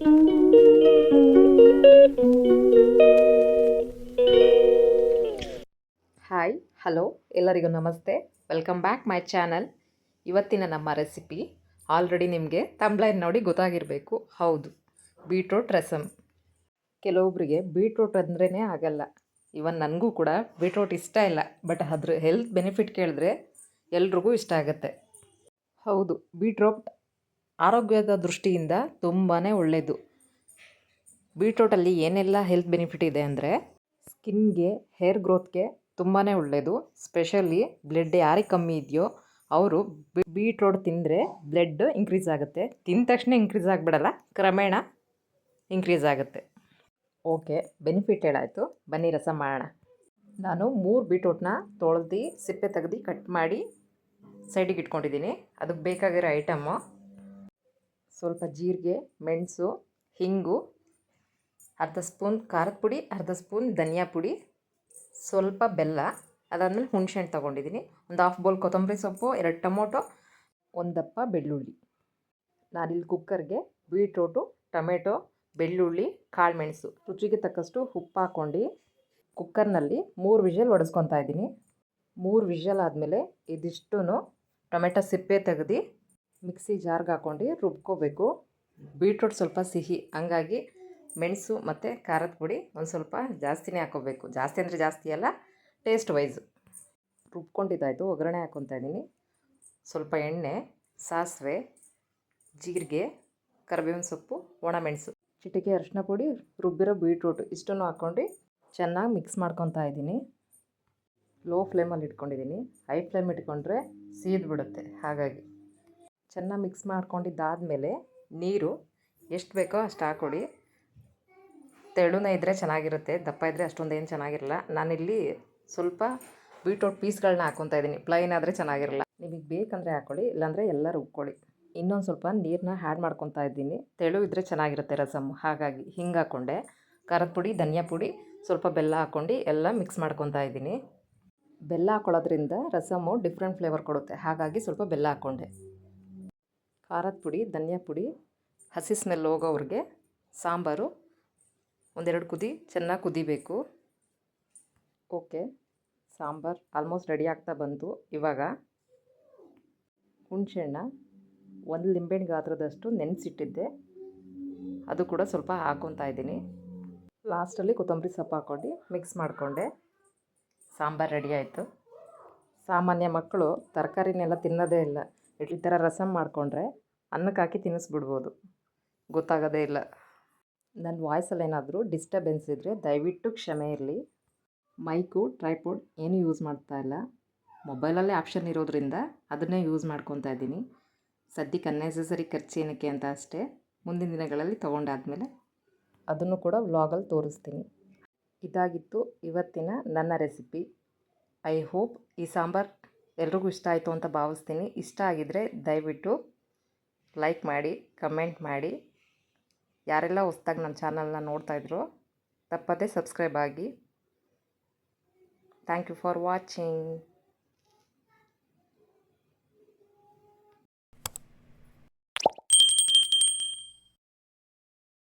Hi hello ಎಲ್ಲರಿಗೂ ನಮಸ್ತೆ. Welcome back my channel ಇವತ್ತಿನ ನಮ್ಮ ರೆಸಿಪಿ ಆಲ್ರೆಡಿ ನಿಮಗೆ ತಂಬ್ಲೈನ್ ನೋಡಿ ಗೊತ್ತಾಗಿರಬೇಕು. ಹೌದು ಬೀಟ್ರೋಟ್ ರಸಮ್ ಕೆಲವೊಬ್ಬರಿಗೆ ಬೀಟ್ರೂಟ್ ಅಂದ್ರೇ ಆಗಲ್ಲ. ಇವನ್ ನನಗೂ ಕೂಡ ಬೀಟ್ರೂಟ್ ಇಷ್ಟ ಇಲ್ಲ. ಬಟ್ ಅದ್ರ ಹೆಲ್ತ್ ಬೆನಿಫಿಟ್ ಕೇಳಿದ್ರೆ ಎಲ್ರಿಗೂ ಇಷ್ಟ ಆಗುತ್ತೆ. ಹೌದು ಬೀಟ್ರೂಟ್ ಆರೋಗ್ಯದ ದೃಷ್ಟಿಯಿಂದ ತುಂಬಾ ಒಳ್ಳೆಯದು ಬೀಟ್ರೋಟಲ್ಲಿ ಏನೆಲ್ಲ ಹೆಲ್ತ್ ಬೆನಿಫಿಟ್ ಇದೆ ಅಂದರೆ ಸ್ಕಿನ್ಗೆ, ಹೇರ್ ಗ್ರೋತ್ಗೆ ತುಂಬಾ ಒಳ್ಳೆಯದು ಸ್ಪೆಷಲಿ ಬ್ಲಡ್ ಯಾರಿಗೆ ಕಮ್ಮಿ ಇದೆಯೋ ಅವರು ಬೀಟ್ರೋಟ್ ತಿಂದರೆ ಬ್ಲಡ್ ಇನ್ಕ್ರೀಸ್ ಆಗುತ್ತೆ. ತಿಂದ ತಕ್ಷಣ ಇನ್ಕ್ರೀಸ್ ಆಗಿಬಿಡಲ್ಲ, ಕ್ರಮೇಣ ಇನ್ಕ್ರೀಸ್ ಆಗುತ್ತೆ. ಓಕೆ, ಬೆನಿಫಿಟ್ ಹೇಳಾಯಿತು. ಬನ್ನಿ, ರಸ ಮಾಡೋಣ. ನಾನು ಮೂರು ಬೀಟ್ರೋಟ್ನ ತೊಳೆದು ಸಿಪ್ಪೆ ತೆಗ್ದು ಕಟ್ ಮಾಡಿ ಸೈಡಿಗೆ ಇಟ್ಕೊಂಡಿದ್ದೀನಿ. ಅದಕ್ಕೆ ಬೇಕಾಗಿರೋ ಐಟಮ್ಮು ಸ್ವಲ್ಪ ಜೀರಿಗೆ, ಮೆಣಸು, ಹಿಂಗು, ಅರ್ಧ ಸ್ಪೂನ್ ಖಾರದ ಪುಡಿ, ಅರ್ಧ ಸ್ಪೂನ್ ಧನಿಯಾ ಪುಡಿ, ಸ್ವಲ್ಪ ಬೆಲ್ಲ, ಅದಾದಮೇಲೆ ಹುಣಸೆಹಣ್ಣು ತೊಗೊಂಡಿದ್ದೀನಿ. ಒಂದು ಹಾಫ್ ಬೌಲ್ ಕೊತ್ತಂಬರಿ ಸೊಪ್ಪು, ಎರಡು ಟೊಮೊಟೊ, ಒಂದು ದಪ್ಪ ಬೆಳ್ಳುಳ್ಳಿ. ನಾನಿಲ್ಲಿ ಕುಕ್ಕರ್ಗೆ ಬೀಟ್ರೋಟು ಟೊಮೆಟೊ, ಬೆಳ್ಳುಳ್ಳಿ ಕಾಳುಮೆಣಸು ರುಚಿಗೆ ತಕ್ಕಷ್ಟು ಉಪ್ಪು ಹಾಕ್ಕೊಂಡು ಕುಕ್ಕರ್ನಲ್ಲಿ ಮೂರು ವಿಷಲ್ ಒಡೆಸ್ಕೊತಾ ಇದ್ದೀನಿ. ಮೂರು ವಿಷಲ್ ಆದಮೇಲೆ ಇದಿಷ್ಟು ಟೊಮೆಟೊ ಸಿಪ್ಪೆ ತೆಗೆದು ಮಿಕ್ಸಿ ಜಾರ್ಗೆ ಹಾಕ್ಕೊಂಡು ರುಬ್ಕೋಬೇಕು. ಬೀಟ್ರೂಟ್ ಸ್ವಲ್ಪ ಸಿಹಿ, ಹಂಗಾಗಿ ಮೆಣಸು ಮತ್ತು ಖಾರದ ಪುಡಿ ಒಂದು ಸ್ವಲ್ಪ ಜಾಸ್ತಿನೇ ಹಾಕೋಬೇಕು. ಜಾಸ್ತಿ ಅಂದರೆ ಜಾಸ್ತಿ ಅಲ್ಲ ಟೇಸ್ಟ್ ವೈಸು ರುಬ್ಕೊಂಡಿದ್ದಾಯಿತು, ಒಗ್ಗರಣೆ ಹಾಕ್ಕೊತಾ ಇದ್ದೀನಿ ಸ್ವಲ್ಪ ಎಣ್ಣೆ, ಸಾಸಿವೆ, ಜೀರಿಗೆ, ಕರಿಬೇವಿನ ಸೊಪ್ಪು ಒಣಮೆಣಸು ಚಿಟಿಕೆ ಅರಿಶಿನ ಪುಡಿ, ರುಬ್ಬಿರೋ ಬೀಟ್ರೂಟ್ ಇಷ್ಟನ್ನು ಹಾಕ್ಕೊಂಡು ಚೆನ್ನಾಗಿ ಮಿಕ್ಸ್ ಮಾಡ್ಕೊತಾ ಇದ್ದೀನಿ ಲೋ ಫ್ಲೇಮಲ್ಲಿ ಇಟ್ಕೊಂಡಿದ್ದೀನಿ ಹೈ ಫ್ಲೇಮ್ ಇಟ್ಕೊಂಡ್ರೆ ಸೀದ್ ಬಿಡುತ್ತೆ, ಹಾಗಾಗಿ. ಚೆನ್ನಾಗಿ ಮಿಕ್ಸ್ ಮಾಡ್ಕೊಂಡಿದ್ದಾದಮೇಲೆ ನೀರು ಎಷ್ಟು ಬೇಕೋ ಅಷ್ಟು ಹಾಕ್ಕೊಡಿ ತೆಳುನ ಇದ್ದರೆ ಚೆನ್ನಾಗಿರುತ್ತೆ, ದಪ್ಪ ಇದ್ದರೆ ಅಷ್ಟೊಂದು ಏನು ಚೆನ್ನಾಗಿರಲ್ಲ. ನಾನಿಲ್ಲಿ ಸ್ವಲ್ಪ ಬೀಟ್ರೋಟ್ ಪೀಸ್ಗಳನ್ನ ಹಾಕ್ಕೊತಾ ಇದ್ದೀನಿ. ಪ್ಲೈನ್ ಆದರೆ ಚೆನ್ನಾಗಿರಲ್ಲ. ನಿಮಗೆ ಬೇಕಂದರೆ ಹಾಕ್ಕೊಳ್ಳಿ ಇಲ್ಲಾಂದರೆ ಎಲ್ಲ ರುಬ್ಕೊಳ್ಳಿ ಇನ್ನೊಂದು ಸ್ವಲ್ಪ ನೀರನ್ನ ಹ್ಯಾಡ್ ಮಾಡ್ಕೊತಾ ಇದ್ದೀನಿ. ತೆಳು ಇದ್ದರೆ ಚೆನ್ನಾಗಿರುತ್ತೆ ರಸಮ್ ಹಾಗಾಗಿ ಹಿಂಗೆ ಹಾಕ್ಕೊಂಡೆ ಖಾರದ ಪುಡಿ, ಧನಿಯಾ ಪುಡಿ, ಸ್ವಲ್ಪ ಬೆಲ್ಲ ಹಾಕ್ಕೊಂಡು ಎಲ್ಲ ಮಿಕ್ಸ್ ಮಾಡ್ಕೊತಾ ಇದ್ದೀನಿ. ಬೆಲ್ಲ ಹಾಕ್ಕೊಳ್ಳೋದ್ರಿಂದ ರಸಮು ಡಿಫ್ರೆಂಟ್ ಫ್ಲೇವರ್ ಕೊಡುತ್ತೆ. ಹಾಗಾಗಿ ಸ್ವಲ್ಪ ಬೆಲ್ಲ ಹಾಕ್ಕೊಂಡೆ ಖಾರದ ಪುಡಿ, ಧನಿಯಾ ಪುಡಿ ಹಸಿ ಸ್ಮೆಲ್ ಹೋಗೋವ್ರಿಗೆ ಸಾಂಬಾರು, ಒಂದೆರಡು ಕುದಿ, ಚೆನ್ನಾಗಿ ಕುದಿಬೇಕು. ಓಕೆ, ಸಾಂಬಾರು ಆಲ್ಮೋಸ್ಟ್ ರೆಡಿ ಆಗ್ತಾ ಬಂತು ಇವಾಗ. ಹುಣಸೆಹಣ್ಣ, ಒಂದು ಲಿಂಬೆಹಣ್ಣು ಗಾತ್ರದಷ್ಟು ನೆನೆಸಿಟ್ಟಿದ್ದೆ. ಅದು ಕೂಡ ಸ್ವಲ್ಪ ಹಾಕ್ಕೊತಾ ಇದ್ದೀನಿ. ಲಾಸ್ಟಲ್ಲಿ ಕೊತ್ತಂಬರಿ ಸೊಪ್ಪು ಹಾಕ್ಕೊಂಡು ಮಿಕ್ಸ್ ಮಾಡಿಕೊಂಡೆ. ಸಾಂಬಾರು ರೆಡಿ ಆಯಿತು. ಸಾಮಾನ್ಯ ಮಕ್ಕಳು ತರಕಾರಿನೆಲ್ಲ ತಿನ್ನೋದೇ ಇಲ್ಲ. ಈ ಥರ ರಸಮ್ ಮಾಡಿಕೊಂಡ್ರೆ ಅನ್ನಕ್ಕೆ ಹಾಕಿ ತಿನ್ನಿಸ್ಬಿಡ್ಬೋದು. ಗೊತ್ತಾಗೋದೇ ಇಲ್ಲ. ನನ್ನ ವಾಯ್ಸಲ್ಲಿ ಏನಾದರೂ ಡಿಸ್ಟರ್ಬೆನ್ಸ್ ಇದ್ದರೆ ದಯವಿಟ್ಟು ಕ್ಷಮೆ ಇರಲಿ. ಮೈಕು, ಟ್ರೈಪೋಡ್ ಏನೂ ಯೂಸ್ ಮಾಡ್ತಾ ಇಲ್ಲ. ಮೊಬೈಲಲ್ಲೇ ಆಪ್ಷನ್ ಇರೋದ್ರಿಂದ ಅದನ್ನೇ ಯೂಸ್ ಮಾಡ್ಕೊತಾ ಇದ್ದೀನಿ. ಸದ್ಯಕ್ಕೆ ಅನ್ನೆಸೆಸರಿ ಖರ್ಚು ಏನಕ್ಕೆ ಅಂತ ಅಷ್ಟೇ. ಮುಂದಿನ ದಿನಗಳಲ್ಲಿ ತೊಗೊಂಡಾದ್ಮೇಲೆ ಅದನ್ನು ಕೂಡ ವ್ಲಾಗಲ್ಲಿ ತೋರಿಸ್ತೀನಿ. ಇದಾಗಿತ್ತು ಇವತ್ತಿನ ನನ್ನ ರೆಸಿಪಿ. ಐ ಹೋಪ್ ಈ ಸಾಂಬಾರು ಎಲ್ರಿಗೂ ಇಷ್ಟ ಆಯಿತು ಅಂತ ಭಾವಿಸ್ತೀನಿ. ಇಷ್ಟ ಆಗಿದ್ದರೆ ದಯವಿಟ್ಟು ಲೈಕ್ ಮಾಡಿ, ಕಮೆಂಟ್ ಮಾಡಿ. ಯಾರೆಲ್ಲ ಹೊಸ್ದಾಗಿ ನನ್ನ ಚಾನಲ್ನ ನೋಡ್ತಾಯಿದ್ರು ತಪ್ಪದೇ ಸಬ್ಸ್ಕ್ರೈಬ್ ಆಗಿ. Thank you for watching.